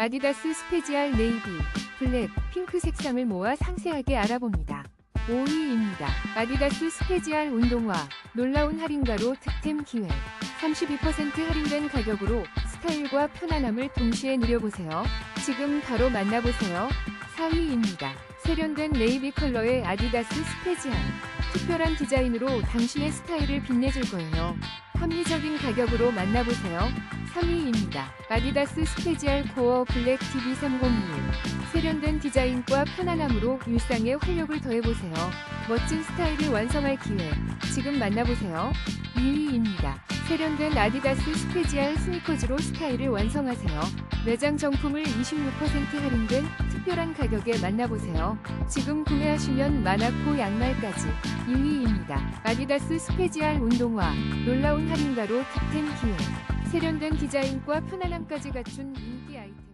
아디다스 스페지알 네이비, 블랙, 핑크 색상을 모아 상세하게 알아봅니다. 5위입니다. 아디다스 스페지알 운동화, 놀라운 할인가로 득템 기회. 32% 할인된 가격으로 스타일과 편안함을 동시에 누려보세요. 지금 바로 만나보세요. 4위입니다. 세련된 네이비 컬러의 아디다스 스페지알. 특별한 디자인으로 당신의 스타일을 빛내줄 거예요. 합리적인 가격으로 만나보세요. 3위입니다. 아디다스 스페지알 코어 블랙 DB301. 세련된 디자인과 편안함으로 일상에 활력을 더해보세요. 멋진 스타일을 완성할 기회. 지금 만나보세요. 2위입니다. 세련된 아디다스 스페지알 스니커즈로 스타일을 완성하세요. 매장 정품을 26% 할인된 특별한 가격에 만나보세요. 지금 구매하시면 마나코 양말까지 2위입니다. 아디다스 스페지알 운동화 놀라운 할인가로 득템 기회 세련된 디자인과 편안함까지 갖춘 인기 아이템